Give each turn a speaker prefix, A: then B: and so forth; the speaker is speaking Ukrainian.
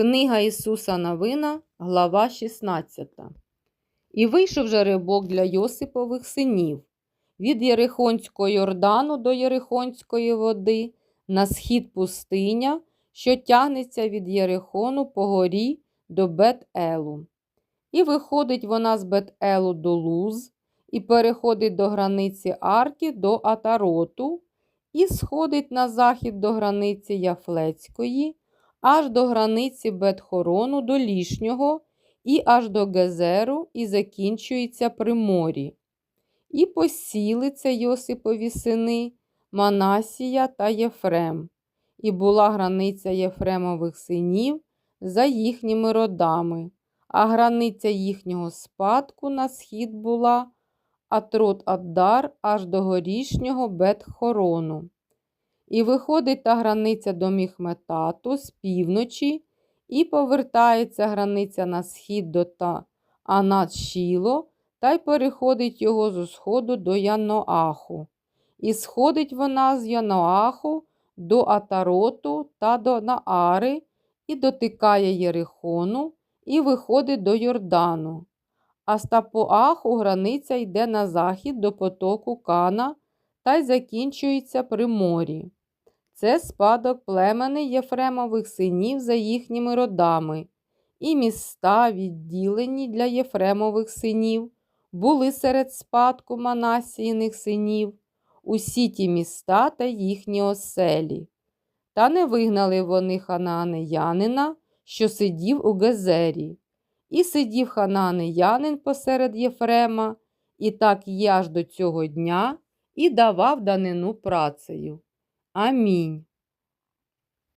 A: Книга Ісуса Новина, глава 16. І вийшов жеребок для Йосипових синів від Єрихонського Йордану до Єрихонської води, на схід пустиня, що тягнеться від Єрихону по горі до Бет-Елу. І виходить вона з Бет-Елу до Луз, і переходить до границі Арки до Атароту, і сходить на захід до границі Яфлецької, аж до границі Бетхорону до Лішнього, і аж до Гезеру, і закінчується при морі. І посіли це Йосипові сини Манасія та Єфрем. І була границя Єфремових синів за їхніми родами, а границя їхнього спадку на схід була Атрот Аддар аж до горішнього Бетхорону. І виходить та границя до Міхметату з півночі, і повертається границя на схід до та Анат Шіло, та й переходить його з сходу до Яноаху. І сходить вона з Яноаху до Атароту та до Наари, і дотикає Єрихону, і виходить до Йордану. А з Тапоаху границя йде на захід до потоку Кана та й закінчується при морі. Це спадок племени Єфремових синів за їхніми родами, і міста, відділені для Єфремових синів, були серед спадку Манасіїних синів, усі ті міста та їхні оселі. Та не вигнали вони ханаанеянина, що сидів у Гезері. І сидів ханаанеянин посеред Єфрема, і так є аж до цього дня, і давав данину працею. Амінь.